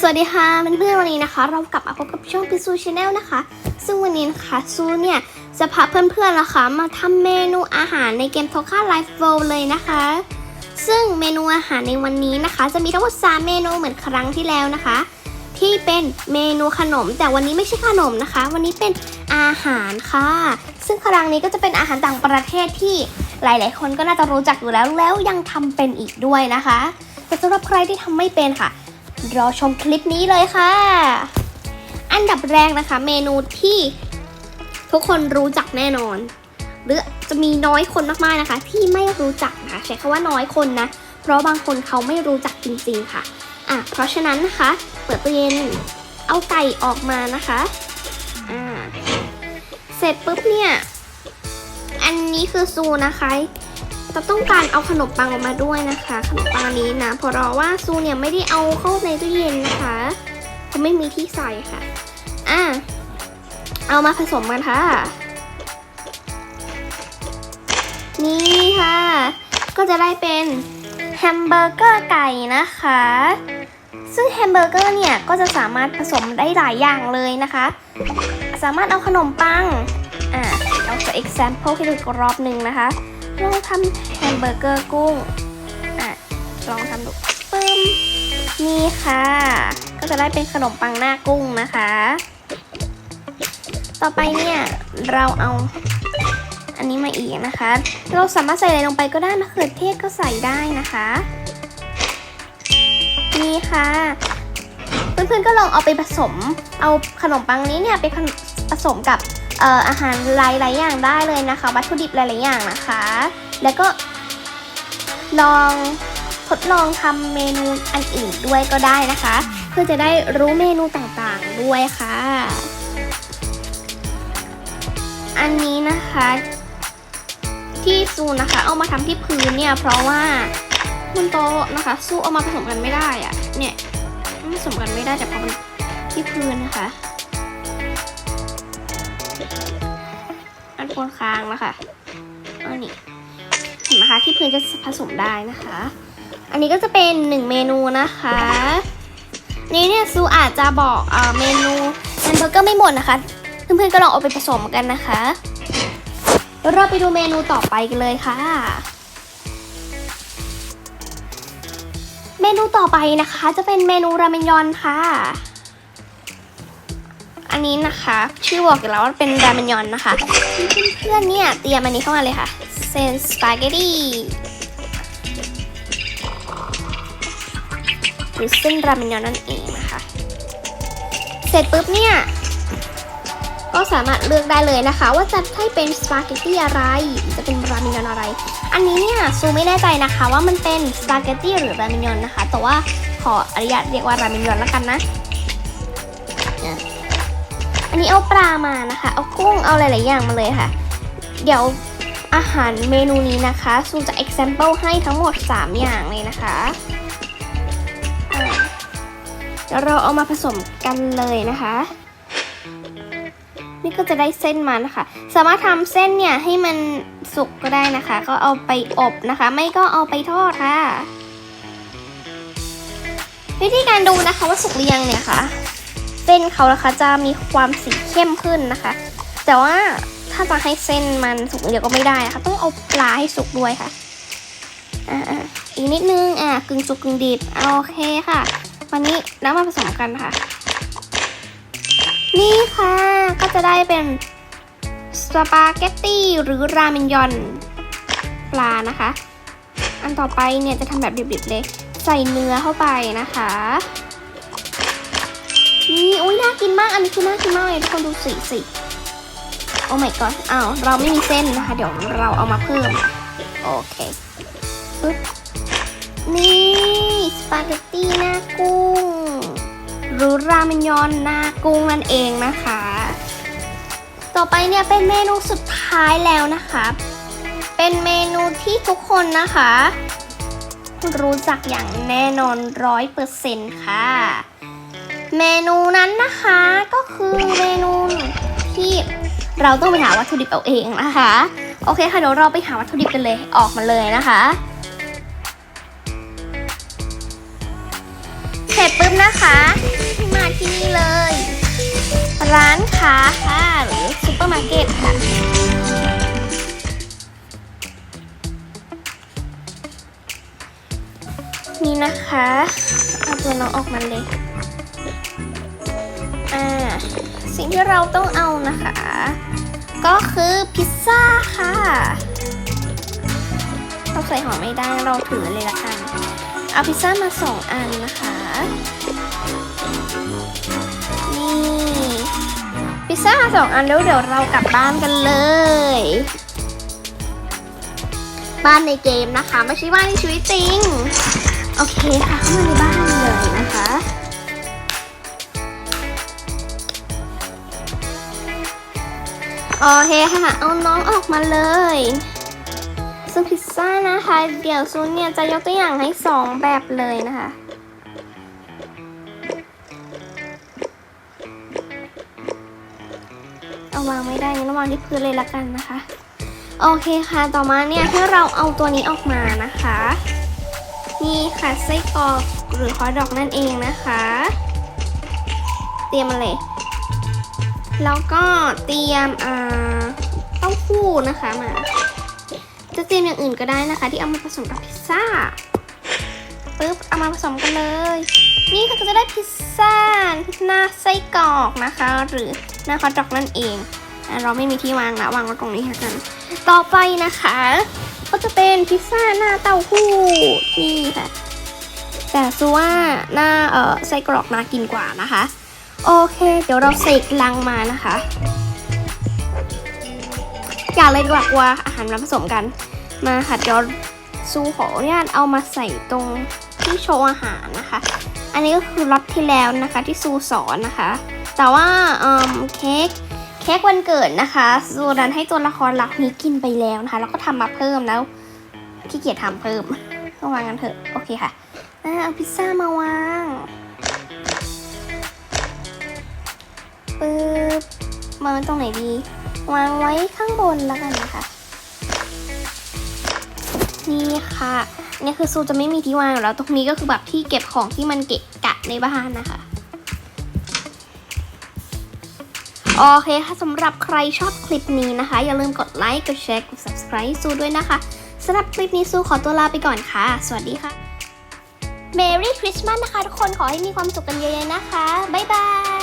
สวัสดีค่ะเพื่อนๆวันนี้นะคะ เรากลับมาพบกับช่องพิซูชาแนลนะคะ ซึ่งวันนี้นะคะซูเนี่ยจะพาเพื่อนๆนะคะ มาทำเมนูอาหารในเกมโทค่าไลฟ์โวเลยนะคะ ซึ่งเมนูอาหารในวันนี้นะคะ จะมีทั้งหมด3เมนูเหมือนครั้งที่แล้วนะคะ ที่เป็นเมนูขนม แต่วันนี้ไม่ใช่ขนมนะคะ วันนี้เป็นอาหารค่ะ ซึ่งครั้งนี้ก็จะเป็นอาหารต่างประเทศที่หลายๆ คนก็น่าจะรู้จักอยู่แล้วแล้วยังทำเป็นอีกด้วยนะคะแต่สำหรับใครที่ทำไม่เป็นค่ะ รอชมคลิปนี้เลยค่ะ อันดับแรกนะคะ เมนูที่ทุกคนรู้จักแน่นอน หรือจะมีน้อยคนมากๆนะคะ ที่ไม่รู้จักนะใช้คำว่าน้อยคนนะ เพราะบางคนเขาไม่รู้จักจริงๆค่ะอะ เพราะฉะนั้นนะคะ เปิดตู้เย็นเอาไก่ออกมานะคะอ่าเสร็จปุ๊บเนี่ย อันนี้คือซูนะคะ เราต้องการเอาขนมปังออกมาด้วยนะคะ ขนมปังนี้นะเพราะว่าซูเนี่ยไม่ได้เอาเข้าในตู้เย็นนะคะเพราะไม่มีที่ใส่ค่ะอะเอามาผสมกันค่ะ นี่ค่ะ ก็จะได้เป็นแฮมเบอร์เกอร์ไก่นะคะ ซึ่งแฮมเบอร์เกอร์เนี่ยก็จะสามารถผสมได้หลายอย่างเลยนะคะ สามารถเอาขนมปัง อะเราจะ example ให้ดูอีกรอบหนึ่งนะคะ ลองทำแฮมเบอร์เกอร์กุ้ง อะ ลองทำดูปึ้ม นี่ค่ะ ก็จะได้เป็นขนมปังหน้ากุ้งนะคะ ต่อไปเนี่ย เราเอาอันนี้มาอีกนะคะ เราสามารถใส่อะไรลงไปก็ได้มะเขือเทศก็ใส่ได้นะคะ นี่ค่ะ เพื่อนๆก็ลองเอาไปผสม เอาขนมปังนี้เนี่ยไปผสมกับ อ่ออาหารหลายๆอย่างได้เลยนะคะ วัตถุดิบหลายๆอย่างนะคะ แล้วก็ลองทดลองทำเมนูอันอื่นด้วยก็ได้นะคะ เพื่อจะได้รู้เมนูต่างๆด้วยค่ะ อันนี้นะคะที่ซูนะคะ เอามาทำที่พื้นเนี่ย เพราะว่าบนโต๊ะนะคะซูเอามาผสมกันไม่ได้อะเนี่ยผสมกันไม่ได้แต่พอมันที่พื้นนะคะ อันบนค้างนะคะอันนี้เห็นไหมคะที่พื้นจะผสมได้นะคะ อันนี้ก็จะเป็นหนึ่งเมนูนะคะนี่เนี่ยซูอาจจะบอกเอ่อเมนูแฮมเบอร์เกอร์ไม่หมดนะคะ เพื่อนๆก็ลองเอาไปผสมกันนะคะเราไปดูเมนูต่อไปกันเลยค่ะ เมนูต่อไปนะคะ จะเป็นเมนูราเมนยอนค่ะ อันนี้นะคะ ชื่อบอกอยู่แล้วว่าเป็นรามนยอนนะคะเพื่อนๆเนี่ยเตรียมอันนี้เข้ามาเลยค่ะเซนสปาเกตตี้หรือเส้นรามนยอนนั่นเองนะคะ เสร็จปุ๊บเนี่ยก็สามารถเลือกได้เลยนะคะ ว่าจะให้เป็นสปาเกตตี้อะไรจะเป็นราเมนยอนอะไร อันนี้เนี่ยซูไม่แน่ใจนะคะว่ามันเป็นสปาเกตตี้หรือราเมนยอนนะคะ แต่ว่าขออนุญาตเรียกว่าราเมนยอนแล้วกันนะ อันนี้เอาปลามานะคะ เอากุ้งเอาหลายๆอย่างมาเลยค่ะ เดี๋ยวอาหารเมนูนี้นะคะซูจะ example ให้ทั้งหมด 3 อย่างเลยนะคะเดี๋ยวเราเอามาผสมกันเลยนะคะ นี่ก็จะได้เส้นมานะคะ สามารถทำเส้นเนี่ยให้มันสุกก็ได้นะคะ ก็เอาไปอบนะคะ ไม่ก็เอาไปทอดค่ะ วิธีการดูนะคะว่าสุกหรือยังเนี่ยค่ะ เส้นเขานะคะจะมีความสีเข้มขึ้นนะคะ แต่ว่าถ้าจะให้เส้นมันสุกเดียวก็ไม่ได้นะคะ ต้องเอาปลาให้สุกด้วยค่ะอ่าอีกนิดนึงอ่ากึ่งสุกกึ่งดิบโอเคค่ะ วันนี้น้ำมาผสมกันค่ะ นี่ค่ะก็จะได้เป็นสปาเกตตี้หรือราเมนยอนปลานะคะ อันต่อไปเนี่ยจะทำแบบดิบๆเลย ใส่เนื้อเข้าไปนะคะ นี่อุ้ยน่ากินมาก อันนี้คือน่ากินมากเลยทุกคนดูสีสิโอ้ my god อ้าวเราไม่มีเส้นนะคะ เดี๋ยวเราเอามาเพิ่ม โอเคปึ๊บนี่ สปาเกตตี้หน้ากุ้ง หรือรามยอนหน้ากุ้งนั่นเองนะคะ ต่อไปเนี่ยเป็นเมนูสุดท้ายแล้วนะคะ เป็นเมนูที่ทุกคนนะคะ รู้จักอย่างแน่นอนร้อยเปอร์เซ็นต์ค่ะ เมนูนั้นนะคะก็คือเมนูที่เราต้องไปหาวัตถุดิบเอาเองนะคะ โอเคค่ะเดี๋ยวเราไปหาวัตถุดิบกันเลยออกมาเลยนะคะเคร็จปุ๊บนะคะให้มาที่นี่เลย ร้านค้าค่ะหรือซูเปอร์มาร์เก็ตค่ะนี่นะคะเอาตัวน้องออกมาเลย สิ่งที่เราต้องเอานะคะ ก็คือพิซซ่าค่ะเราใส่ห่อไม่ได้เราถือเลยละกัน เอาพิซซ่ามาสองอันนะคะ นี่พิซซ่ามาสองอันแล้วเดี๋ยวเรากลับบ้านกันเลย บ้านในเกมนะคะ ไม่ใช่บ้านในชีวิตจริง โอเคค่ะเข้ามาในบ้านเลยนะคะ โอเคค่ะ เอาน้องออกมาเลย ซึ่งพิซซ่านะคะ เดี๋ยวซูนเนี่ยจะยกตัวอย่างให้สองแบบเลยนะคะเอาวางไม่ได้งั้นวางที่พื้นเลยละกันนะคะ โอเคค่ะต่อมาเนี่ยให้เราเอาตัวนี้ออกมานะคะ นี่ค่ะไส้กรอกหรือฮอทดอกนั่นเองนะคะ เตรียมมาเลย แล้วก็เตรียมอ่าเต้าหู้นะคะมา จะเตรียมอย่างอื่นก็ได้นะคะ ที่เอามาผสมกับพิซซ่าปึ๊บเอามาผสมกันเลย นี่ก็จะได้พิซซ่าหน้าไส้กรอกนะคะ หรือหน้าฮอทดอกนั่นเองเราไม่มีที่วางละวางไว้ตรงนี้ค่ะกันต่อไปนะคะ ก็จะเป็นพิซซ่าหน้าเต้าหู้นี่ค่ะแต่ซูว่าหน้าเอ่อไส้กรอกน่ากินกว่านะคะ โอเค เดี๋ยวเราเสกลังมานะคะ อย่าเลยดีกว่ากลัวอาหารมาผสมกัน มาค่ะเดี๋ยวซูขออนุญาตเอามาใส่ตรงที่โชว์อาหารนะคะ อันนี้ก็คือล็อตที่แล้วนะคะที่ซูสอนนะคะ แต่ว่าเอ่อเค้กเค้กวันเกิดนะคะซูดันให้ตัวละครหลักนี้กินไปแล้วนะคะ แล้วก็ทำมาเพิ่มแล้วขี้เกียจทำเพิ่มก็วางกันเถอะ โอเคค่ะเอาพิซซ่ามาวาง ปึ๊บวางตรงไหนดี วางไว้ข้างบนแล้วกันนะคะ นี่ค่ะนี่คือซูจะไม่มีที่วางแล้ว ตรงนี้ก็คือแบบที่เก็บของที่มันเกะกะในบ้านนะคะโอเคค่ะสำหรับใครชอบคลิปนี้นะคะ อย่าลืมกดไลค์กดแชร์กด subscribe ซูด้วยนะคะสำหรับคลิปนี้ซูขอตัวลาไปก่อนค่ะ สวัสดีค่ะ Merry Christmas นะคะทุกคนขอให้มีความสุขกันเยอะๆนะคะ บ๊ายบาย